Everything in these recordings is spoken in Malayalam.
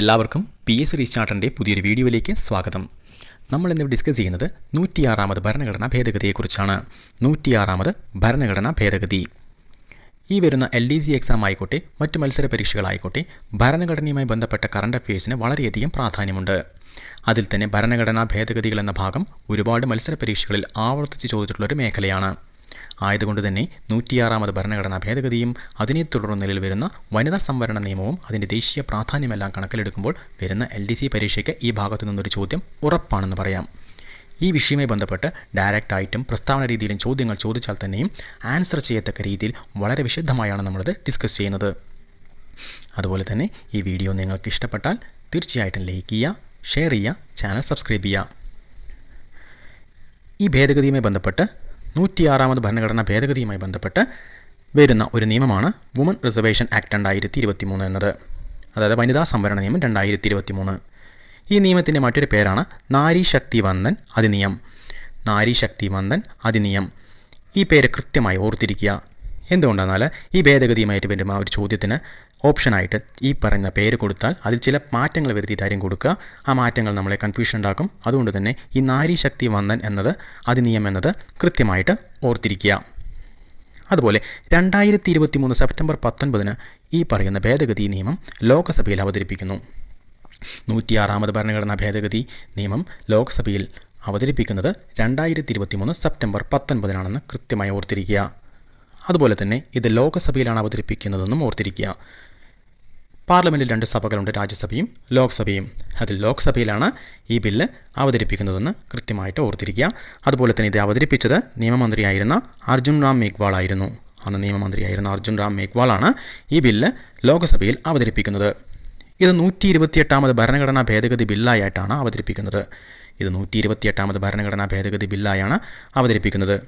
എല്ലാവർക്കും പി എസ് റീസ്റ്റാർട്ടറിന്റെ പുതിയൊരു വീഡിയോയിലേക്ക് സ്വാഗതം. നമ്മൾ ഇന്ന് ഡിസ്കസ് ചെയ്യുന്നത് നൂറ്റിയാറാമത് ഭരണഘടനാ ഭേദഗതിയെക്കുറിച്ചാണ്. നൂറ്റിയാറാമത് ഭരണഘടനാ ഭേദഗതി. ഈ വരുന്ന എൽ ഡി സി എക്സാം ആയിക്കോട്ടെ മറ്റ് മത്സര പരീക്ഷകളായിക്കോട്ടെ ഭരണഘടനയുമായി ബന്ധപ്പെട്ട കറണ്ട് അഫയേഴ്സിന് വളരെയധികം പ്രാധാന്യമുണ്ട്. അതിൽ തന്നെ ഭരണഘടനാ ഭേദഗതികൾ എന്ന ഭാഗം ഒരുപാട് മത്സര പരീക്ഷകളിൽ ആവർത്തിച്ച് ചോദിച്ചിട്ടുള്ളൊരു മേഖലയാണ്. ആയതുകൊണ്ട് തന്നെ നൂറ്റിയാറാമത് ഭരണഘടനാ ഭേദഗതിയും അതിനെ തുടർന്ന് നിലയിൽ വരുന്ന വനിതാ സംവരണ നിയമവും അതിന്റെ ദേശീയ പ്രാധാന്യമെല്ലാം കണക്കിലെടുക്കുമ്പോൾ വരുന്ന എൽ ഡി സി പരീക്ഷയ്ക്ക് ഈ ഭാഗത്തു നിന്നൊരു ചോദ്യം ഉറപ്പാണെന്ന് പറയാം. ഈ വിഷയവുമായി ബന്ധപ്പെട്ട് ഡയറക്റ്റായിട്ടും പ്രസ്താവന രീതിയിലും ചോദ്യങ്ങൾ ചോദിച്ചാൽ തന്നെയും ആൻസർ ചെയ്യത്തക്ക രീതിയിൽ വളരെ വിശദമായാണ് നമ്മളിത് ഡിസ്കസ് ചെയ്യുന്നത്. അതുപോലെ തന്നെ ഈ വീഡിയോ നിങ്ങൾക്ക് ഇഷ്ടപ്പെട്ടാൽ തീർച്ചയായിട്ടും ലൈക്ക് ചെയ്യുക ഷെയർ ചെയ്യുക ചാനൽ സബ്സ്ക്രൈബ് ചെയ്യുക. ഈ ഭേദഗതിയുമായി ബന്ധപ്പെട്ട് നൂറ്റിയാറാമത് ഭരണഘടനാ ഭേദഗതിയുമായി ബന്ധപ്പെട്ട് വരുന്ന ഒരു നിയമമാണ് വുമൺ റിസർവേഷൻ ആക്ട് രണ്ടായിരത്തി ഇരുപത്തി മൂന്ന് എന്നത്. അതായത് വനിതാ സംവരണ നിയമം രണ്ടായിരത്തി ഇരുപത്തി മൂന്ന് ഈ നിയമത്തിന്റെ മറ്റൊരു പേരാണ് നാരി ശക്തി വന്ദൻ അധിനിയം. നാരി ശക്തി വന്ദൻ അധിനിയം. ഈ പേര് കൃത്യമായി ഓർത്തിരിക്കുക. എന്തുകൊണ്ടെന്നാൽ ഈ ഭേദഗതിയുമായിട്ട് വരുമ്പോൾ ഒരു ചോദ്യത്തിന് ഓപ്ഷനായിട്ട് ഈ പറയുന്ന പേര് കൊടുത്താൽ അതിൽ ചില മാറ്റങ്ങൾ വരുത്തിയിട്ടായിരിക്കും കൊടുക്കുക. ആ മാറ്റങ്ങൾ നമ്മളെ കൺഫ്യൂഷൻ ഉണ്ടാക്കും. അതുകൊണ്ട് തന്നെ ഈ നാരി ശക്തി വന്ദൻ എന്നത് അധിനിയം എന്നത് കൃത്യമായിട്ട് ഓർത്തിരിക്കുക. അതുപോലെ രണ്ടായിരത്തി ഇരുപത്തി മൂന്ന് സെപ്റ്റംബർ പത്തൊൻപതിന് ഈ പറയുന്ന ഭേദഗതി നിയമം ലോക്സഭയിൽ അവതരിപ്പിക്കുന്നു. നൂറ്റിയാറാമത് ഭരണഘടനാ ഭേദഗതി നിയമം ലോക്സഭയിൽ അവതരിപ്പിക്കുന്നത് രണ്ടായിരത്തി ഇരുപത്തി മൂന്ന് സെപ്റ്റംബർ പത്തൊൻപതിനാണെന്ന് കൃത്യമായി ഓർത്തിരിക്കുക. അതുപോലെ തന്നെ ഇത് ലോക്സഭയിലാണ് അവതരിപ്പിക്കുന്നതെന്നും ഓർത്തിരിക്കുക. പാർലമെന്റിൽ രണ്ട് സഭകളുണ്ട് രാജ്യസഭയും ലോക്സഭയും. അതിൽ ലോക്സഭയിലാണ് ഈ ബില്ല് അവതരിപ്പിക്കുന്നതെന്ന് കൃത്യമായിട്ട് ഓർത്തിരിക്കുക. അതുപോലെ തന്നെ ഇത് അവതരിപ്പിച്ചത് നിയമമന്ത്രിയായിരുന്ന അർജുൻ റാം മേഘ്വാൾ ആയിരുന്നു. അന്ന് നിയമമന്ത്രിയായിരുന്ന അർജുൻ റാം മേഘ്വാളാണ് ഈ ബില്ല് ലോക്സഭയിൽ അവതരിപ്പിക്കുന്നത്. ഇത് നൂറ്റി ഇരുപത്തിയെട്ടാമത് ഭരണഘടനാ ഭേദഗതി ബില്ലായിട്ടാണ് അവതരിപ്പിക്കുന്നത്. ഇത് നൂറ്റി ഇരുപത്തിയെട്ടാമത് ഭരണഘടനാ ഭേദഗതി ബില്ലായാണ് അവതരിപ്പിക്കുന്നത്.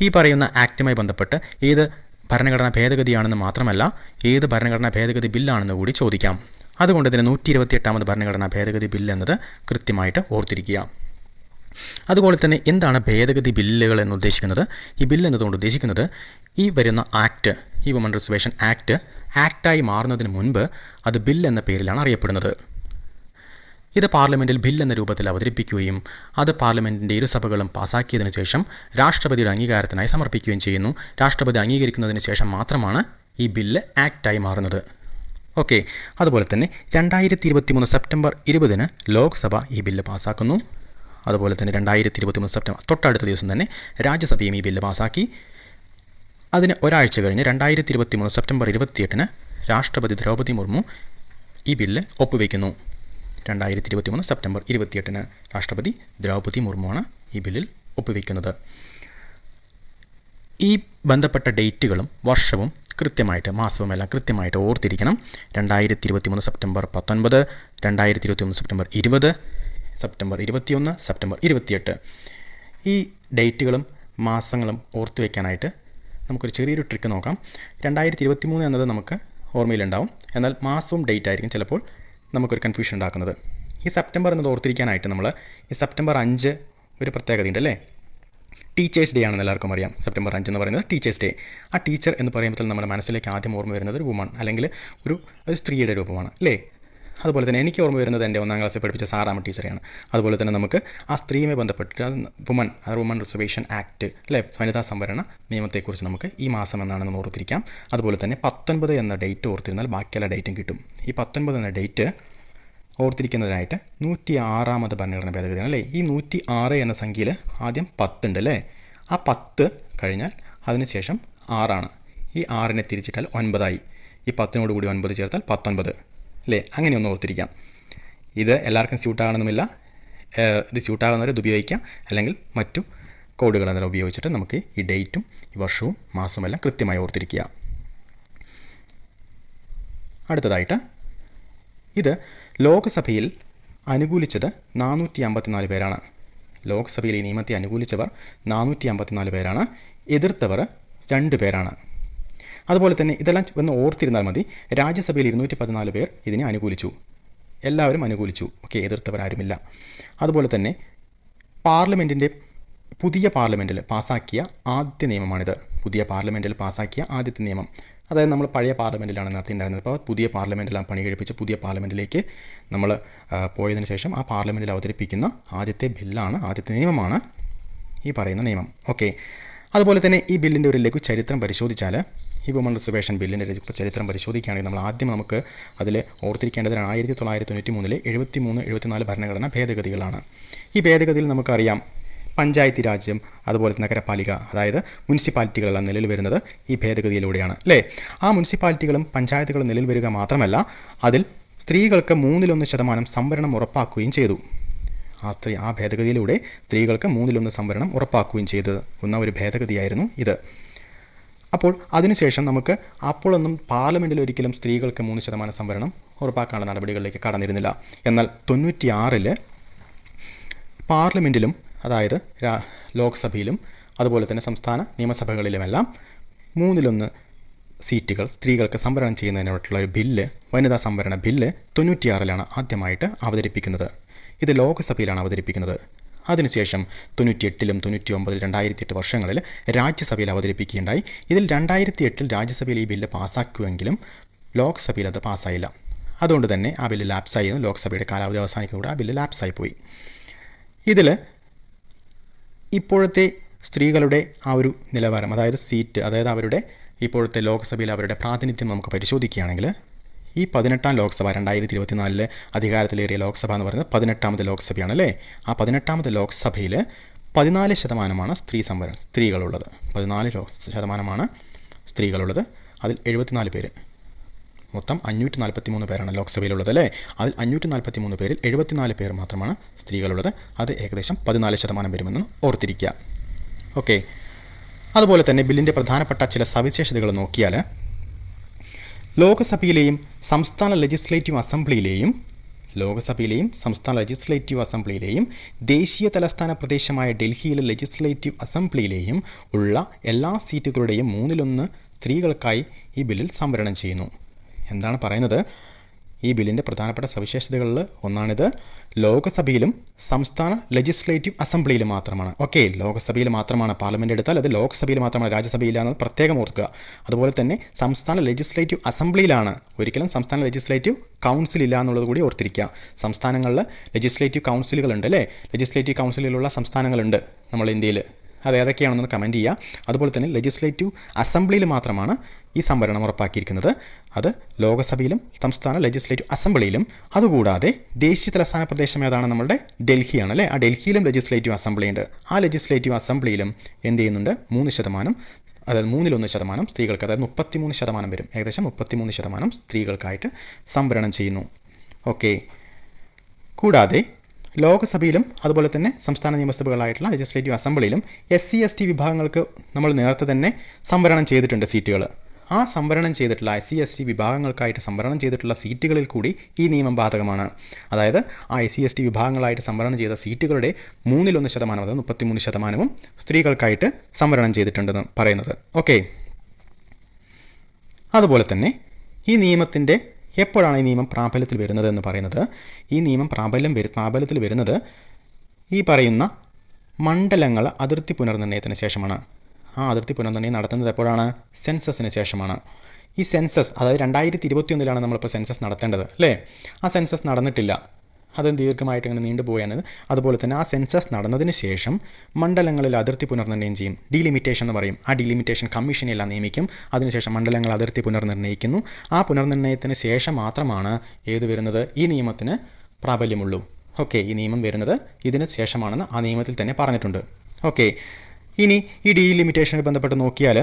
ഈ പറയുന്ന ആക്റ്റുമായി ബന്ധപ്പെട്ട് ഏത് ഭരണഘടനാ ഭേദഗതിയാണെന്ന് മാത്രമല്ല ഏത് ഭരണഘടനാ ഭേദഗതി ബില്ലാണെന്ന് കൂടി ചോദിക്കാം. അതുകൊണ്ട് തന്നെ നൂറ്റി ഇരുപത്തിയെട്ടാമത് ഭരണഘടനാ ഭേദഗതി ബില്ല് എന്നത് കൃത്യമായിട്ട് ഓർത്തിരിക്കുക. അതുപോലെ തന്നെ എന്താണ് ഭേദഗതി ബില്ലുകൾ എന്ന് ഉദ്ദേശിക്കുന്നത്? ഈ ബില്ല് എന്നതുകൊണ്ട് ഉദ്ദേശിക്കുന്നത് ഈ വരുന്ന ആക്ട് ഈ വുമൺ റിസർവേഷൻ ആക്ട് ആക്റ്റായി മാറുന്നതിന് മുൻപ് അത് ബില്ല് എന്ന പേരിലാണ് അറിയപ്പെടുന്നത്. ഇത് പാർലമെന്റിൽ ബിൽ എന്ന രൂപത്തിൽ അവതരിപ്പിക്കുകയും അത് പാർലമെന്റിന്റെ ഇരുസഭകളും പാസാക്കിയതിനു ശേഷം രാഷ്ട്രപതിയുടെ അംഗീകാരത്തിനായി സമർപ്പിക്കുകയും ചെയ്യുന്നു. രാഷ്ട്രപതി അംഗീകരിക്കുന്നതിന് ശേഷം മാത്രമാണ് ഈ ബില്ല് ആക്റ്റായി മാറുന്നത്. ഓക്കെ. അതുപോലെ തന്നെ രണ്ടായിരത്തി ഇരുപത്തി മൂന്ന് സെപ്റ്റംബർ ഇരുപതിന് ലോക്സഭ ഈ ബില്ല് പാസാക്കുന്നു. അതുപോലെ തന്നെ രണ്ടായിരത്തി ഇരുപത്തി മൂന്ന് സെപ്റ്റംബർ തൊട്ടടുത്ത ദിവസം തന്നെ രാജ്യസഭയും ഈ ബില്ല് പാസാക്കി. അതിന് ഒരാഴ്ച കഴിഞ്ഞ് രണ്ടായിരത്തി ഇരുപത്തി മൂന്ന് സെപ്റ്റംബർ ഇരുപത്തിയെട്ടിന് രാഷ്ട്രപതി ദ്രൗപദി മുർമു ഈ ബില്ല് ഒപ്പുവെക്കുന്നു. രണ്ടായിരത്തി ഇരുപത്തി മൂന്ന് സെപ്റ്റംബർ ഇരുപത്തിയെട്ടിന് രാഷ്ട്രപതി ദ്രൗപതി മുർമുവാണ് ഈ ബില്ലിൽ ഒപ്പുവെക്കുന്നത്. ഈ ബന്ധപ്പെട്ട ഡേറ്റുകളും വർഷവും കൃത്യമായിട്ട് മാസവുമെല്ലാം കൃത്യമായിട്ട് ഓർത്തിരിക്കണം. രണ്ടായിരത്തി ഇരുപത്തി മൂന്ന് സെപ്റ്റംബർ പത്തൊൻപത് രണ്ടായിരത്തി ഇരുപത്തി മൂന്ന് സെപ്റ്റംബർ ഇരുപത് സെപ്റ്റംബർ ഇരുപത്തിയൊന്ന് സെപ്റ്റംബർ ഇരുപത്തിയെട്ട്. ഈ ഡേറ്റുകളും മാസങ്ങളും ഓർത്തു വയ്ക്കാനായിട്ട് നമുക്കൊരു ചെറിയൊരു ട്രിക്ക് നോക്കാം. രണ്ടായിരത്തി ഇരുപത്തി മൂന്ന് എന്നത് നമുക്ക് ഓർമ്മയിലുണ്ടാവും. എന്നാൽ മാസവും ഡേറ്റ് ആയിരിക്കും ചിലപ്പോൾ നമുക്കൊരു കൺഫ്യൂഷൻ ഉണ്ടാക്കുന്നത്. ഈ സെപ്റ്റംബർ എന്നത് ഓർത്തിരിക്കാനായിട്ട് നമ്മൾ ഈ സെപ്റ്റംബർ അഞ്ച് ഒരു പ്രത്യേകതയുണ്ട് അല്ലേ? ടീച്ചേഴ്സ് ഡേ ആണെന്ന് എല്ലാവർക്കും അറിയാം. സെപ്റ്റംബർ അഞ്ച് എന്ന് പറയുന്നത് ടീച്ചേഴ്സ് ഡേ ആ ടീച്ചർ എന്ന് പറയുമ്പോൾ നമ്മുടെ മനസ്സിലേക്ക് ആദ്യം ഓർമ്മ വരുന്നത് ഒരു വുമൺ അല്ലെങ്കിൽ ഒരു ഒരു സ്ത്രീയുടെ രൂപമാണ്. അല്ലേ? അതുപോലെ തന്നെ എനിക്ക് ഓർമ്മ വരുന്നത് എന്റെ ഒന്നാം ക്ലാസ്സിൽ പഠിപ്പിച്ച സാറാമ ടീച്ചറെയാണ്. അതുപോലെ തന്നെ നമുക്ക് ആ സ്ത്രീയുമായി ബന്ധപ്പെട്ട് വുമൺ വുമൺ റിസർവേഷൻ ആക്ട് അല്ലേ? വനിതാ സംവരണ നിയമത്തെക്കുറിച്ച് നമുക്ക് ഈ മാസം എന്നാണെന്ന് ഓർത്തിരിക്കാം. അതുപോലെ തന്നെ പത്തൊൻപത് എന്ന ഡേറ്റ് ഓർത്തിരുന്നാൽ ബാക്കിയെല്ലാ ഡേറ്റും കിട്ടും. ഈ പത്തൊൻപത് എന്ന ഡേറ്റ് ഓർത്തിരിക്കുന്നതിനായിട്ട് നൂറ്റി ആറാമത് ഭരണഘടന ഭേദഗതിയാണ് അല്ലേ? ഈ നൂറ്റി ആറ് എന്ന സംഖ്യയിൽ ആദ്യം പത്തുണ്ട് അല്ലേ? ആ പത്ത് കഴിഞ്ഞാൽ അതിനുശേഷം ആറാണ്. ഈ ആറിനെ തിരിച്ചിട്ടാൽ ഒൻപതായി. ഈ പത്തിനോട് കൂടി ഒൻപത് ചേർത്താൽ പത്തൊൻപത്. അല്ലേ അങ്ങനെ ഒന്ന് ഓർത്തിരിക്കാം. ഇത് എല്ലാവർക്കും സ്യൂട്ടാകണമെന്നില്ല ഇത് സ്യൂട്ടാകുന്നവർ ഇത് ഉപയോഗിക്കാം. അല്ലെങ്കിൽ മറ്റു കോഡുകൾ അതെല്ലാം ഉപയോഗിച്ചിട്ട് നമുക്ക് ഈ ഡേറ്റും ഈ വർഷവും മാസവും എല്ലാം കൃത്യമായി ഓർത്തിരിക്കുക. അടുത്തതായിട്ട് ഇത് ലോക്സഭയിൽ അനുകൂലിച്ചത് നാനൂറ്റി അമ്പത്തിനാല് പേരാണ്. ലോക്സഭയിൽ ഈ നിയമത്തെ അനുകൂലിച്ചവർ നാനൂറ്റി അമ്പത്തിനാല് പേരാണ്. എതിർത്തവർ രണ്ട് പേരാണ്. അതുപോലെ തന്നെ ഇതെല്ലാം ഒന്ന് ഓർത്തിരുന്നാൽ മതി. രാജ്യസഭയിൽ ഇരുന്നൂറ്റി പതിനാല് പേർ ഇതിനെ അനുകൂലിച്ചു. എല്ലാവരും അനുകൂലിച്ചു. ഓക്കെ എതിർത്തവരാരുമില്ല. അതുപോലെ തന്നെ പാർലമെന്റിന്റെ പുതിയ പാർലമെന്റിൽ പാസാക്കിയ ആദ്യ നിയമമാണിത്. പുതിയ പാർലമെന്റിൽ പാസാക്കിയ ആദ്യത്തെ നിയമം. അതായത് നമ്മൾ പഴയ പാർലമെന്റിലാണ് നടത്തിയിട്ടുണ്ടായിരുന്നത്. അപ്പോൾ പുതിയ പാർലമെന്റിലാണ് പണി കഴിപ്പിച്ച് പുതിയ പാർലമെന്റിലേക്ക് നമ്മൾ പോയതിന് ശേഷം ആ പാർലമെന്റിൽ അവതരിപ്പിക്കുന്ന ആദ്യത്തെ ബില്ലാണ് ആദ്യത്തെ നിയമമാണ് ഈ പറയുന്ന നിയമം. ഓക്കെ. അതുപോലെ തന്നെ ഈ ബില്ലിന്റെ ഒരു ലഘു ചരിത്രം പരിശോധിച്ചാൽ ഈ വുമൺ റിസർവേഷൻ ബില്ലിന്റെ ചരിത്രം പരിശോധിക്കുകയാണെങ്കിൽ നമ്മൾ ആദ്യം നമുക്ക് അതിൽ ഓർത്തിരിക്കേണ്ടത് ആയിരത്തി തൊള്ളായിരത്തി തൊണ്ണൂറ്റി മൂന്നിലെ എഴുപത്തി മൂന്ന് എഴുപത്തിനാല് ഭരണഘടനാ ഭേദഗതികളാണ്. ഈ ഭേദഗതിയിൽ നമുക്കറിയാം പഞ്ചായത്തി രാജ്യം അതുപോലെ നഗരപാലിക അതായത് മുനിസിപ്പാലിറ്റികളെല്ലാം നിലവിൽ വരുന്നത് ഈ ഭേദഗതിയിലൂടെയാണ് അല്ലേ? ആ മുനിസിപ്പാലിറ്റികളും പഞ്ചായത്തുകളും നിലവിൽ വരിക മാത്രമല്ല അതിൽ സ്ത്രീകൾക്ക് മൂന്നിലൊന്ന് ശതമാനം സംവരണം ഉറപ്പാക്കുകയും ചെയ്തു. ആ സ്ത്രീ ആ ഭേദഗതിയിലൂടെ സ്ത്രീകൾക്ക് മൂന്നിലൊന്ന് സംവരണം ഉറപ്പാക്കുകയും ചെയ്തു എന്ന ഒരു ഭേദഗതിയായിരുന്നു ഇത്. അപ്പോൾ അതിനുശേഷം നമുക്ക് അപ്പോഴൊന്നും പാർലമെന്റിൽ ഒരിക്കലും സ്ത്രീകൾക്ക് മൂന്ന് ശതമാനം സംവരണം ഉറപ്പാക്കാനുള്ള നടപടികളിലേക്ക് കടന്നിരുന്നില്ല. എന്നാൽ തൊണ്ണൂറ്റിയാറിൽ പാർലമെന്റിലും അതായത് ലോക്സഭയിലും അതുപോലെ തന്നെ സംസ്ഥാന നിയമസഭകളിലുമെല്ലാം മൂന്നിലൊന്ന് സീറ്റുകൾ സ്ത്രീകൾക്ക് സംവരണം ചെയ്യുന്നതിനായിട്ടുള്ള ഒരു ബില്ല് വനിതാ സംവരണ ബില്ല് തൊണ്ണൂറ്റിയാറിലാണ് ആദ്യമായിട്ട് അവതരിപ്പിക്കുന്നത്. ഇത് ലോക്സഭയിലാണ് അവതരിപ്പിക്കുന്നത്. അതിനുശേഷം തൊണ്ണൂറ്റിയെട്ടിലും തൊണ്ണൂറ്റി ഒമ്പതിൽ രണ്ടായിരത്തി എട്ട് വർഷങ്ങളിൽ രാജ്യസഭയിൽ അവതരിപ്പിക്കുകയുണ്ടായി. ഇതിൽ രണ്ടായിരത്തി എട്ടിൽ രാജ്യസഭയിൽ ഈ ബില്ല് പാസ്സാക്കുമെങ്കിലും ലോക്സഭയിൽ അത് പാസ്സായില്ല. അതുകൊണ്ട് തന്നെ ആ ബില്ല് ലാപ്സായി ലോക്സഭയുടെ കാലാവധി അവസാനിക്കുന്നതോടെ ആ ബില്ല് ലാപ്സായി പോയി. ഇതിൽ ഇപ്പോഴത്തെ സ്ത്രീകളുടെ ആ ഒരു നിലവാരം അതായത് സീറ്റ് അതായത് അവരുടെ ഇപ്പോഴത്തെ ലോക്സഭയിൽ അവരുടെ പ്രാതിനിധ്യം നമുക്ക് പരിശോധിക്കുകയാണെങ്കിൽ ഈ പതിനെട്ടാം ലോക്സഭ രണ്ടായിരത്തി ഇരുപത്തിനാലിലെ അധികാരത്തിലേറിയ ലോക്സഭ എന്ന് പറയുന്നത് പതിനെട്ടാമത് ലോക്സഭയാണ് അല്ലേ ആ പതിനെട്ടാമത് ലോക്സഭയിൽ പതിനാല് ശതമാനമാണ് സ്ത്രീ സംവരണം സ്ത്രീകളുള്ളത്. പതിനാല് ശതമാനമാണ് സ്ത്രീകളുള്ളത്. അതിൽ എഴുപത്തിനാല് പേര്. മൊത്തം അഞ്ഞൂറ്റി നാൽപ്പത്തി മൂന്ന് പേരാണ് ലോക്സഭയിലുള്ളത് അല്ലേ അതിൽ അഞ്ഞൂറ്റി നാൽപ്പത്തി മൂന്ന് പേരിൽ എഴുപത്തിനാല് പേർ മാത്രമാണ് സ്ത്രീകളുള്ളത്. അത് ഏകദേശം പതിനാല് ശതമാനം വരുമെന്ന് ഓർത്തിരിക്കുക. ഓക്കെ. അതുപോലെ തന്നെ ബില്ലിന്റെ പ്രധാനപ്പെട്ട ചില സവിശേഷതകൾ നോക്കിയാൽ ലോകസഭയിലെയും സംസ്ഥാന ലെജിസ്ലേറ്റീവ് അസംബ്ലിയിലെയും ലോകസഭയിലെയും സംസ്ഥാന ലെജിസ്ലേറ്റീവ് അസംബ്ലിയിലെയും ദേശീയ തലസ്ഥാന പ്രദേശമായ ഡൽഹിയിലെ ലെജിസ്ലേറ്റീവ് അസംബ്ലിയിലെയും ഉള്ള എല്ലാ സീറ്റുകളുടെയും മൂന്നിലൊന്ന് സ്ത്രീകൾക്കായി ഈ ബില്ലിൽ സംവരണം ചെയ്യുന്നു. എന്താണ് പറയുന്നത്? ഈ ബില്ലിന്റെ പ്രധാനപ്പെട്ട സവിശേഷതകളിൽ ഒന്നാണിത്. ലോകസഭയിലും സംസ്ഥാന ലെജിസ്ലേറ്റീവ് അസംബ്ലിയിലും മാത്രമാണ്. ഓക്കെ ലോകസഭയിൽ മാത്രമാണ് പാർലമെന്റ് എടുത്താൽ അത് ലോക്സഭയിൽ മാത്രമാണ് രാജ്യസഭയില്ല എന്നത് പ്രത്യേകം ഓർക്കുക. അതുപോലെ തന്നെ സംസ്ഥാന ലെജിസ്ലേറ്റീവ് അസംബ്ലിയിലാണ് ഒരിക്കലും സംസ്ഥാന ലെജിസ്ലേറ്റീവ് കൗൺസിൽ ഇല്ല എന്നുള്ളത് കൂടി ഓർത്തിരിക്കുക. സംസ്ഥാനങ്ങളിൽ ലെജിസ്ലേറ്റീവ് കൗൺസിലുകളുണ്ട് അല്ലേ? ലെജിസ്ലേറ്റീവ് കൗൺസിലുള്ള സംസ്ഥാനങ്ങളുണ്ട് നമ്മൾ ഇന്ത്യയിൽ അത് ഏതൊക്കെയാണെന്ന് കമന്റ് ചെയ്യുക അതുപോലെ തന്നെ ലെജിസ്ലേറ്റീവ് അസംബ്ലിയിൽ മാത്രമാണ് ഈ സംവരണം ഉറപ്പാക്കിയിരിക്കുന്നത്. അത് ലോകസഭയിലും സംസ്ഥാന ലെജിസ്ലേറ്റീവ് അസംബ്ലിയിലും അതുകൂടാതെ ദേശീയ തലസ്ഥാന പ്രദേശം ഏതാണ്? നമ്മുടെ ഡൽഹിയാണ് അല്ലേ? ആ ഡൽഹിയിലും ലെജിസ്ലേറ്റീവ് അസംബ്ലി ഉണ്ട്. ആ ലെജിസ്ലേറ്റീവ് അസംബ്ലിയിലും എന്ത് ചെയ്യുന്നുണ്ട്? മൂന്ന് ശതമാനം അതായത് മൂന്നിലൊന്ന് ശതമാനം സ്ത്രീകൾക്ക് അതായത് മുപ്പത്തിമൂന്ന് ശതമാനം വരും. ഏകദേശം മുപ്പത്തിമൂന്ന് ശതമാനം സ്ത്രീകൾക്കായിട്ട് സംവരണം ചെയ്യുന്നു. ഓക്കെ കൂടാതെ ലോകസഭയിലും അതുപോലെ തന്നെ സംസ്ഥാന നിയമസഭകളായിട്ടുള്ള ലെജിസ്ലേറ്റീവ് അസംബ്ലിയിലും എസ് സി എസ് ടി വിഭാഗങ്ങൾക്ക് നമ്മൾ നേരത്തെ തന്നെ സംവരണം ചെയ്തിട്ടുണ്ട് സീറ്റുകൾ ആ സംവരണം ചെയ്തിട്ടുള്ള എസ് സി എസ് ടി വിഭാഗങ്ങൾക്കായിട്ട് സംവരണം ചെയ്തിട്ടുള്ള സീറ്റുകളിൽ കൂടി ഈ നിയമം ബാധകമാണ്. അതായത് ആ എസ് സി എസ് ടി വിഭാഗങ്ങളായിട്ട് സംവരണം ചെയ്ത സീറ്റുകളുടെ മൂന്നിലൊന്ന് ശതമാനം അതായത് മുപ്പത്തിമൂന്ന് ശതമാനവും സ്ത്രീകൾക്കായിട്ട് സംവരണം ചെയ്തിട്ടുണ്ടെന്ന് പറയുന്നത്. ഓക്കെ അതുപോലെ തന്നെ ഈ നിയമത്തിന്റെ എപ്പോഴാണ് ഈ നിയമം പ്രാബല്യത്തിൽ വരുന്നത് എന്ന് പറയുന്നത്? ഈ നിയമം പ്രാബല്യം വരു പ്രാബല്യത്തിൽ വരുന്നത് ഈ പറയുന്ന മണ്ഡലങ്ങൾ അതിർത്തി പുനർനിർണയത്തിന് ശേഷമാണ്. ആ അതിർത്തി പുനർനിർണയം നടത്തുന്നത് എപ്പോഴാണ്? സെൻസസിന് ശേഷമാണ്. ഈ സെൻസസ് അതായത് രണ്ടായിരത്തി ഇരുപത്തിയൊന്നിലാണ് നമ്മളിപ്പോൾ സെൻസസ് നടത്തേണ്ടത് അല്ലേ? ആ സെൻസസ് നടന്നിട്ടില്ല. അത് ദീർഘമായിട്ട് ഇങ്ങനെ നീണ്ടുപോയാണ് അതുപോലെ തന്നെ ആ സെൻസസ് നടന്നതിന് ശേഷം മണ്ഡലങ്ങളിൽ അതിർത്തി പുനർനിർണയം ചെയ്യും. ഡിലിമിറ്റേഷൻ എന്ന് പറയും. ആ ഡീലിമിറ്റേഷൻ കമ്മീഷനെ എല്ലാം നിയമിക്കും. അതിനുശേഷം മണ്ഡലങ്ങൾ അതിർത്തി പുനർനിർണയിക്കുന്നു ആ പുനർനിർണയത്തിന് ശേഷം മാത്രമാണ് ഏത് വരുന്നത്? ഈ നിയമത്തിന് പ്രാബല്യമുള്ളൂ. ഓക്കെ ഈ നിയമം വരുന്നത് ഇതിന് ശേഷമാണെന്ന് ആ നിയമത്തിൽ തന്നെ പറഞ്ഞിട്ടുണ്ട്. ഓക്കെ ഇനി ഈ ഡീലിമിറ്റേഷനുമായി ബന്ധപ്പെട്ട് നോക്കിയാൽ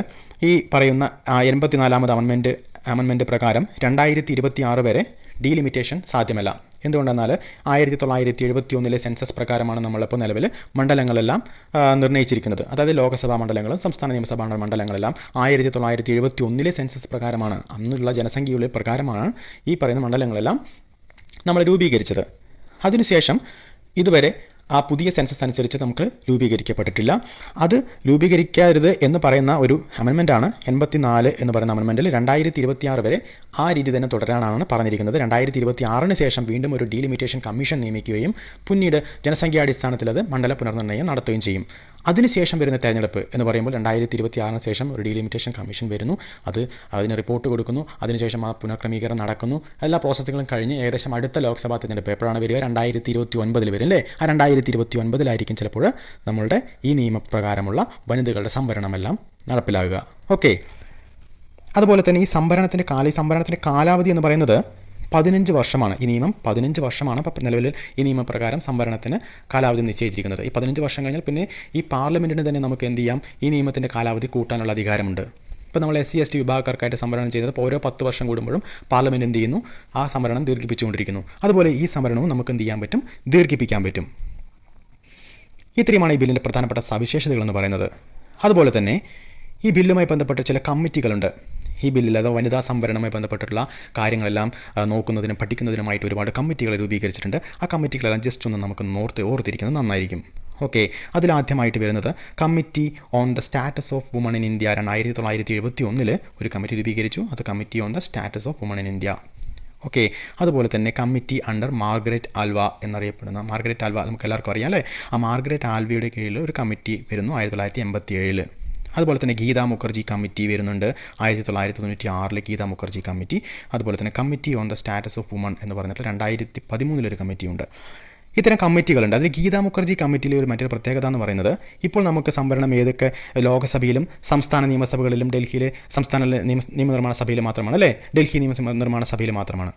ഈ പറയുന്ന എൺപത്തിനാലാമത് അമൻമെന്റ് അമൻമെന്റ് പ്രകാരം രണ്ടായിരത്തി ഇരുപത്തി ആറ് വരെ ഡീലിമിറ്റേഷൻ സാധ്യമല്ല. എന്തുകൊണ്ടെന്നാൽ ആയിരത്തി തൊള്ളായിരത്തി എഴുപത്തി ഒന്നിലെ സെൻസസ് പ്രകാരമാണ് നമ്മളിപ്പോൾ നിലവിൽ മണ്ഡലങ്ങളെല്ലാം നിർണയിച്ചിരിക്കുന്നത്. അതായത് ലോക്സഭാ മണ്ഡലങ്ങളും സംസ്ഥാന നിയമസഭാ മണ്ഡലങ്ങളെല്ലാം ആയിരത്തി തൊള്ളായിരത്തി എഴുപത്തി ഒന്നിലെ സെൻസസ് പ്രകാരമാണ്. അന്നുള്ള ജനസംഖ്യയുടെ പ്രകാരമാണ് ഈ പറയുന്ന മണ്ഡലങ്ങളെല്ലാം നമ്മൾ രൂപീകരിച്ചത്. അതിനുശേഷം ഇതുവരെ ആ പുതിയ സെൻസസ് അനുസരിച്ച് നമുക്ക് രൂപീകരിക്കപ്പെട്ടിട്ടില്ല. അത് രൂപീകരിക്കരുത് എന്ന് പറയുന്ന ഒരു അമെൻമെന്റാണ് എൺപത്തി നാല് എന്ന് പറയുന്ന അമെൻമെന്റിൽ രണ്ടായിരത്തി ഇരുപത്തി ആറ് വരെ ആ രീതി തന്നെ തുടരാനാണ് പറഞ്ഞിരിക്കുന്നത്. രണ്ടായിരത്തി ഇരുപത്തി ആറിന് ശേഷം വീണ്ടും ഒരു ഡീലിമിറ്റേഷൻ കമ്മീഷൻ നിയമിക്കുകയും പിന്നീട് ജനസംഖ്യാടിസ്ഥാനത്തിൽ അത് മണ്ഡല പുനർനിർണയം നടത്തുകയും ചെയ്യും. അതിനുശേഷം വരുന്ന തെരഞ്ഞെടുപ്പ് എന്ന് പറയുമ്പോൾ രണ്ടായിരത്തി ഇരുപത്തി ആറിന് ശേഷം ഒരു ഡീലിമിറ്റേഷൻ കമ്മീഷൻ വരുന്നു. അത് അതിന് റിപ്പോർട്ട് കൊടുക്കുന്നു. അതിനുശേഷം ആ പുനഃക്രമീകരണം നടക്കുന്നു. എല്ലാ പ്രോസസ്സുകളും കഴിഞ്ഞ് ഏകദേശം അടുത്ത ലോക്സഭാ തെരഞ്ഞെടുപ്പ് എപ്പോഴാണ് വരിക? രണ്ടായിരത്തി ഇരുപത്തി ഒൻപതിൽ വരും അല്ലേ? ആ രണ്ടായിരത്തി ഇരുപത്തി ഒൻപതിലായിരിക്കും ചിലപ്പോൾ നമ്മളുടെ ഈ നിയമപ്രകാരമുള്ള വനിതകളുടെ സംവരണമെല്ലാം നടപ്പിലാകുക. ഓക്കെ. അതുപോലെ തന്നെ ഈ സംഭരണത്തിന്റെ കാല ഈ സംഭരണത്തിന്റെ കാലാവധി എന്ന് പറയുന്നത് പതിനഞ്ച് വർഷമാണ്. ഈ നിയമം പതിനഞ്ച് വർഷമാണ് ഇപ്പോൾ നിലവിൽ ഈ നിയമപ്രകാരം സംവരണത്തിന് കാലാവധി നിശ്ചയിച്ചിരിക്കുന്നത്. ഈ പതിനഞ്ച് വർഷം കഴിഞ്ഞാൽ പിന്നെ ഈ പാർലമെന്റിന് തന്നെ നമുക്ക് എന്ത് ചെയ്യാം? ഈ നിയമത്തിന്റെ കാലാവധി കൂട്ടാനുള്ള അധികാരമുണ്ട്. ഇപ്പോൾ നമ്മൾ എസ് സി എസ് ടി വിഭാഗക്കാർക്കായിട്ട് സംവരണം ചെയ്യുന്നത് ഇപ്പോൾ ഓരോ പത്ത് വർഷം കൂടുമ്പോഴും പാർലമെന്റ് എന്ത് ചെയ്യുന്നു? ആ സംവരണം ദീർഘിപ്പിച്ചുകൊണ്ടിരിക്കുന്നു. അതുപോലെ ഈ സംവരണവും നമുക്ക് എന്ത് ചെയ്യാൻ പറ്റും? ദീർഘിപ്പിക്കാൻ പറ്റും. ഇത്രയുമാണ് ഈ ബില്ലിന്റെ പ്രധാനപ്പെട്ട സവിശേഷതകൾ എന്ന് പറയുന്നത്. അതുപോലെ തന്നെ ഈ ബില്ലുമായി ബന്ധപ്പെട്ട ചില കമ്മിറ്റികളുണ്ട്. ഈ ബില്ലിൽ അഥവാ വനിതാ സംവരണവുമായി ബന്ധപ്പെട്ടിട്ടുള്ള കാര്യങ്ങളെല്ലാം നോക്കുന്നതിനും പഠിക്കുന്നതിനുമായിട്ട് ഒരുപാട് കമ്മിറ്റികൾ രൂപീകരിച്ചിട്ടുണ്ട്. ആ കമ്മിറ്റികളെല്ലാം ജസ്റ്റ് ഒന്ന് നമുക്ക് നോർത്ത് ഓർത്തിരിക്കുന്നത് നന്നായിരിക്കും. ഓക്കെ അതിലാദ്യമായിട്ട് വരുന്നത് committee on the status of women in India രണ്ടായിരത്തി തൊള്ളായിരത്തി എഴുപത്തി ഒന്നിൽ ഒരു കമ്മിറ്റി രൂപീകരിച്ചു. അത് committee on the status of women in India. Okay. അതുപോലെ തന്നെ കമ്മിറ്റി അണ്ടർ മാർഗരറ്റ് ആൽവ എന്നറിയപ്പെടുന്ന മാർഗരറ്റ് ആൽവ നമുക്ക് എല്ലാവർക്കും അറിയാം അല്ലേ? ആ മാർഗരറ്റ് ആൽവയുടെ കീഴിൽ ഒരു കമ്മിറ്റി വരുന്നു ആയിരത്തി തൊള്ളായിരത്തി എൺപത്തി ഏഴിൽ അതുപോലെ തന്നെ ഗീതാ മുഖർജി കമ്മിറ്റി വരുന്നുണ്ട് ആയിരത്തി തൊള്ളായിരത്തി തൊണ്ണൂറ്റി ആറിലെ ഗീതാ മുഖർജി കമ്മിറ്റി. അതുപോലെ തന്നെ committee on the status of women എന്ന് പറഞ്ഞിട്ട് രണ്ടായിരത്തി പതിമൂന്നിലൊരു കമ്മിറ്റിയുണ്ട്. ഇത്തരം കമ്മിറ്റികളുണ്ട്. അതിൽ ഗീതാ മുഖർജി കമ്മിറ്റിയിലെ ഒരു മറ്റൊരു പ്രത്യേകത എന്ന് പറയുന്നത് ഇപ്പോൾ നമുക്ക് സംവരണം ഏതൊക്കെ ലോകസഭയിലും സംസ്ഥാന നിയമസഭകളിലും ഡൽഹിയിലെ സംസ്ഥാന നിയമ നിയമനിർമ്മാണ സഭയിൽ മാത്രമാണ് അല്ലേ? ഡൽഹി നിയമ നിർമ്മാണ സഭയിൽ മാത്രമാണ്.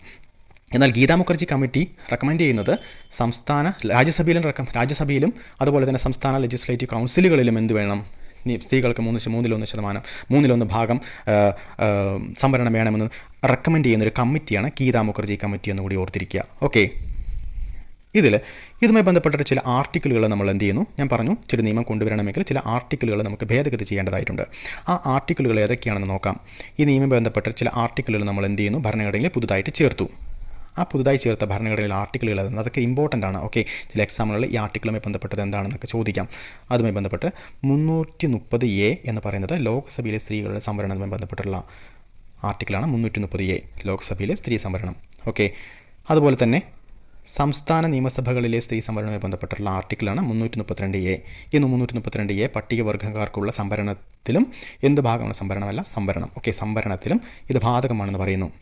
എന്നാൽ ഗീതാ മുഖർജി കമ്മിറ്റി റെക്കമെൻഡ് ചെയ്യുന്നത് സംസ്ഥാന രാജ്യസഭയിലും രാജ്യസഭയിലും അതുപോലെ തന്നെ സംസ്ഥാന ലെജിസ്ലേറ്റീവ് കൗൺസിലുകളിലും എന്ത് വേണം? സ്ത്രീകൾക്ക് മൂന്ന് മൂന്നിലൊന്ന് ശതമാനം മൂന്നിലൊന്ന് ഭാഗം സംവരണം വേണമെന്ന് റെക്കമെൻഡ് ചെയ്യുന്ന ഒരു കമ്മിറ്റിയാണ് ഗീതാ മുഖർജി കമ്മിറ്റി എന്ന് കൂടി ഓർത്തിരിക്കുക. ഓക്കെ ഇതിൽ ഇതുമായി ബന്ധപ്പെട്ട ചില ആർട്ടിക്കിളുകൾ നമ്മൾ എന്ത് ചെയ്യുന്നു? ഞാൻ പറഞ്ഞു ചില നിയമം കൊണ്ടുവരണമെങ്കിൽ ചില ആർട്ടിക്കിളുകൾ നമുക്ക് ഭേദഗതി ചെയ്യേണ്ടതായിട്ടുണ്ട്. ആ ആർട്ടിക്കിളുകൾ ഏതൊക്കെയാണെന്ന് നോക്കാം. ഈ നിയമം ബന്ധപ്പെട്ട ചില ആർട്ടിക്കിളുകൾ നമ്മൾ എന്ത് ചെയ്യുന്നു? ഭരണഘടനയിൽ പുതുതായിട്ട് ചേർത്തു. ആ പുതുതായി ചേർത്ത ഭരണഘടനയിൽ ആർട്ടിക്കിളുകൾ? അതൊക്കെ ഇമ്പോർട്ടന്റ് ആണ്. ഓക്കെ ചില എക്സാമുകളിൽ ഈ ആർട്ടിക്കിളുമായി ബന്ധപ്പെട്ടത് എന്താണെന്നൊക്കെ ചോദിക്കാം. അതുമായി ബന്ധപ്പെട്ട് മുന്നൂറ്റി മുപ്പത് എ എന്ന് പറയുന്നത് ലോക്സഭയിലെ സ്ത്രീകളുടെ സംവരണവുമായി ബന്ധപ്പെട്ടുള്ള ആർട്ടിക്കിളാണ് മുന്നൂറ്റി മുപ്പത് എ ലോക്സഭയിലെ സ്ത്രീ സംവരണം. ഓക്കെ അതുപോലെ തന്നെ സംസ്ഥാന നിയമസഭകളിലെ സ്ത്രീ സംവരണവുമായി ബന്ധപ്പെട്ടുള്ള ആർട്ടിക്കിളാണ് മുന്നൂറ്റി മുപ്പത്തിരണ്ട് എ. ഇന്ന് മുന്നൂറ്റി മുപ്പത്തിരണ്ട് എ പട്ടികവർഗക്കാർക്കുള്ള സംവരണത്തിലും എന്ത് ഭാഗമാണ് സംവരണമല്ല സംവരണം. ഓക്കെ സംവരണത്തിലും ഇത് ബാധകമാണെന്ന് പറയുന്നു.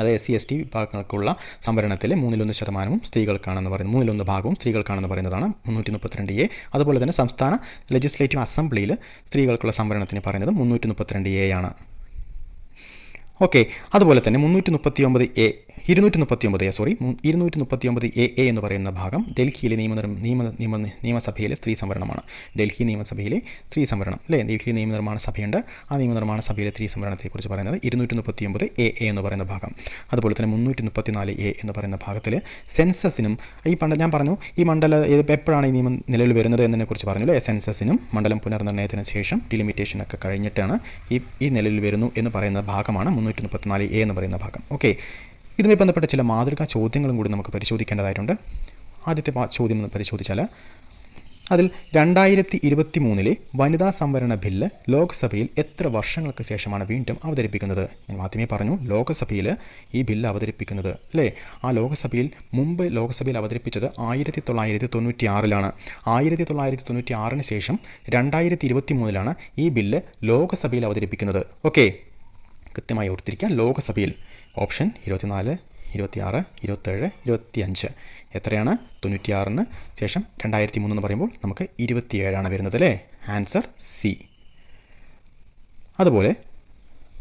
അതായത് എസ് സി എസ് ടി വിഭാഗങ്ങൾക്കുള്ള സംവരണത്തിലെ മൂന്നിലൊന്ന് ശതമാനവും സ്ത്രീകൾക്കാണെന്ന് പറയുന്നത് മൂന്നിലൊന്ന് ഭാഗവും സ്ത്രീകൾക്കാണെന്ന് പറയുന്നതാണ് മുന്നൂറ്റി മുപ്പത്തിരണ്ട് എ. അതുപോലെ തന്നെ സംസ്ഥാന ലെജിസ്ലേറ്റീവ് അസംബ്ലിയിൽ സ്ത്രീകൾക്കുള്ള സംവരണത്തിന് പറയുന്നത് മുന്നൂറ്റി മുപ്പത്തിരണ്ട് എ ആണ്. ഓക്കെ അതുപോലെ തന്നെ മുന്നൂറ്റി മുപ്പത്തി ഒമ്പത് എ ഇരുന്നൂറ്റി മുപ്പത്തി ഒമ്പത് എ സോറി ഇരുന്നൂറ്റി മുപ്പത്തി ഒമ്പത് എ എ എന്ന് പറയുന്ന ഭാഗം ഡൽഹിയിലെ നിയമ നിയമ നിയമ നിയമസഭയിലെ സ്ത്രീ സംവരണമാണ്. ഡൽഹി നിയമസഭയിലെ സ്ത്രീ സംവരണം. അല്ലേ? ഡൽഹി നിയമനിർമ്മാണ സഭയുണ്ട്. ആ നിയമനിർമ്മാണ സഭയിലെ സ്ത്രീ സംവരണത്തെക്കുറിച്ച് പറയുന്നത് ഇരുന്നൂറ്റി മുപ്പത്തി ഒമ്പത് എ എ എന്ന് പറയുന്ന ഭാഗം. അതുപോലെ തന്നെ മുന്നൂറ്റി മുപ്പത്തി നാല് എ എന്ന് പറയുന്ന ഭാഗത്തിൽ സെൻസസിനും ഈ പണ്ട് ഞാൻ പറഞ്ഞു ഈ മണ്ഡല എപ്പോഴാണ് ഈ നിയമം നിലവിൽ വരുന്നത് എന്നതിനെക്കുറിച്ച് പറഞ്ഞു അല്ലേ? സെൻസസിനും മണ്ഡലം പുനർനിർണയത്തിന് ശേഷം ഡിലിമിറ്റേഷൻ ഒക്കെ കഴിഞ്ഞിട്ടാണ് ഈ ഈ നിലവിൽ വരുന്നു എന്ന് പറയുന്ന ഭാഗമാണ് മുന്നൂറ്റി മുപ്പത്തിനാല് എ എന്ന് പറയുന്ന ഭാഗം. ഓക്കെ. ഇതുമായി ബന്ധപ്പെട്ട ചില മാതൃകാ ചോദ്യങ്ങളും കൂടി നമുക്ക് പരിശോധിക്കേണ്ടതായിട്ടുണ്ട്. ആദ്യത്തെ ചോദ്യം ഒന്ന് പരിശോധിച്ചാൽ അതിൽ രണ്ടായിരത്തി ഇരുപത്തി മൂന്നിലെ വനിതാ സംവരണ ബില്ല് ലോക്സഭയിൽ എത്ര വർഷങ്ങൾക്ക് ശേഷമാണ് വീണ്ടും അവതരിപ്പിക്കുന്നത്? ഞാൻ ആദ്യമേ പറഞ്ഞു ലോകസഭയിൽ ഈ ബില്ല് അവതരിപ്പിക്കുന്നത് അല്ലേ? ആ ലോക്സഭയിൽ മുമ്പ് ലോക്സഭയിൽ അവതരിപ്പിച്ചത് ആയിരത്തി തൊള്ളായിരത്തി തൊണ്ണൂറ്റി ആറിലാണ് ആയിരത്തി തൊള്ളായിരത്തി തൊണ്ണൂറ്റി ആറിന് ശേഷം രണ്ടായിരത്തി ഇരുപത്തി മൂന്നിലാണ് ഈ ബില്ല് ലോക്സഭയിൽ അവതരിപ്പിക്കുന്നത്. ഓക്കെ. കൃത്യമായി ഓർത്തിരിക്കുക ലോകസഭയിൽ ഓപ്ഷൻ ഇരുപത്തിനാല് ഇരുപത്തിയാറ് ഇരുപത്തേഴ് ഇരുപത്തിയഞ്ച്. എത്രയാണ്? തൊണ്ണൂറ്റിയാറിന് ശേഷം രണ്ടായിരത്തി മൂന്നെന്ന് പറയുമ്പോൾ നമുക്ക് ഇരുപത്തിയേഴാണ് വരുന്നത് അല്ലേ ആൻസർ സി. അതുപോലെ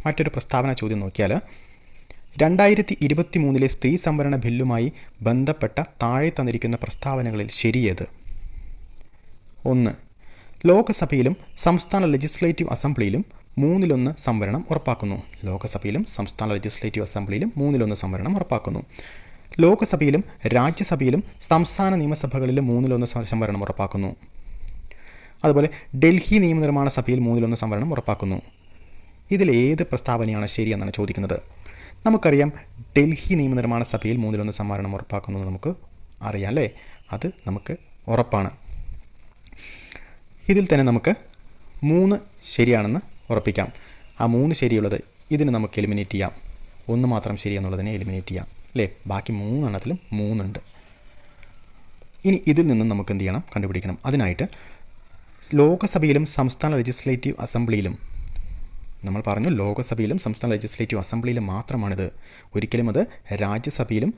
മറ്റൊരു പ്രസ്താവന ചോദ്യം നോക്കിയാൽ രണ്ടായിരത്തി ഇരുപത്തി മൂന്നിലെ സ്ത്രീ സംവരണ ബില്ലുമായി ബന്ധപ്പെട്ട താഴെ തന്നിരിക്കുന്ന പ്രസ്താവനകളിൽ ശരിയേത് ഒന്ന് ലോകസഭയിലും സംസ്ഥാന ലെജിസ്ലേറ്റീവ് അസംബ്ലിയിലും മൂന്നിലൊന്ന് സംവരണം ഉറപ്പാക്കുന്നു. ലോകസഭയിലും സംസ്ഥാന ലെജിസ്ലേറ്റീവ് അസംബ്ലിയിലും മൂന്നിലൊന്ന് സംവരണം ഉറപ്പാക്കുന്നു. ലോകസഭയിലും രാജ്യസഭയിലും സംസ്ഥാന നിയമസഭകളിലും മൂന്നിലൊന്ന് സംവരണം ഉറപ്പാക്കുന്നു. അതുപോലെ ഡൽഹി നിയമനിർമ്മാണ സഭയിൽ മൂന്നിലൊന്ന് സംവരണം ഉറപ്പാക്കുന്നു. ഇതിൽ ഏത് പ്രസ്താവനയാണ് ശരിയെന്നാണ് ചോദിക്കുന്നത്. നമുക്കറിയാം ഡൽഹി നിയമനിർമ്മാണ സഭയിൽ മൂന്നിലൊന്ന് സംവരണം ഉറപ്പാക്കുന്നു നമുക്ക് അറിയാം അല്ലേ? അത് നമുക്ക് ഉറപ്പാണ്. ഇതിൽ തന്നെ നമുക്ക് മൂന്ന് ശരിയാണെന്ന് ഉറപ്പിക്കാം. ആ മൂന്ന് ശരിയുള്ളത് ഇതിന് നമുക്ക് എലിമിനേറ്റ് ചെയ്യാം. ഒന്ന് മാത്രം ശരി ശരിയെന്നുള്ളതിനെ എലിമിനേറ്റ് ചെയ്യാം. അല്ലേ? ബാക്കി മൂന്നെണ്ണത്തിലും മൂന്നുണ്ട്. ഇനി ഇതിൽ നിന്നും നമുക്ക് എന്ത് ചെയ്യണം? കണ്ടുപിടിക്കണം. അതിനായിട്ട് ലോകസഭയിലും സംസ്ഥാന ലെജിസ്ലേറ്റീവ് അസംബ്ലിയിലും നമ്മൾ പറഞ്ഞു ലോകസഭയിലും സംസ്ഥാന ലെജിസ്ലേറ്റീവ് അസംബ്ലിയിലും മാത്രമാണിത്. ഒരിക്കലും അത് രാജ്യസഭയിലും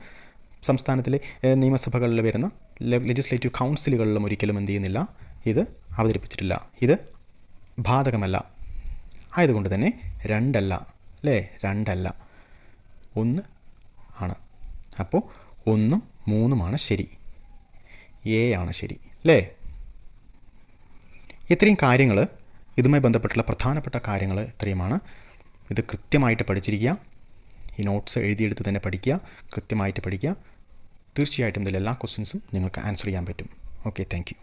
സംസ്ഥാനത്തിലെ നിയമസഭകളിൽ വരുന്ന ലെജിസ്ലേറ്റീവ് കൗൺസിലുകളിലും ഒരിക്കലും എന്ത് ചെയ്യുന്നില്ല. ഇത് അവതരിപ്പിച്ചിട്ടില്ല. ഇത് ബാധകമല്ല. ആയതുകൊണ്ട് തന്നെ രണ്ടല്ല അല്ലേ? രണ്ടല്ല. ഒന്ന് ആണ്. അപ്പോൾ ഒന്നും മൂന്നുമാണ് ശരി. എ ആണ് ശരി അല്ലേ? ഇത്രയും കാര്യങ്ങൾ ഇതുമായി ബന്ധപ്പെട്ടുള്ള പ്രധാനപ്പെട്ട കാര്യങ്ങൾ ഇത്രയുമാണ്. ഇത് കൃത്യമായിട്ട് പഠിച്ചിരിക്കുക. ഈ നോട്ട്സ് എഴുതിയെടുത്ത് തന്നെ പഠിക്കുക. കൃത്യമായിട്ട് പഠിക്കുക. തീർച്ചയായിട്ടും ഇതിൽ എല്ലാ ക്വസ്റ്റ്യൻസും നിങ്ങൾക്ക് ആൻസർ ചെയ്യാൻ പറ്റും. Okay thank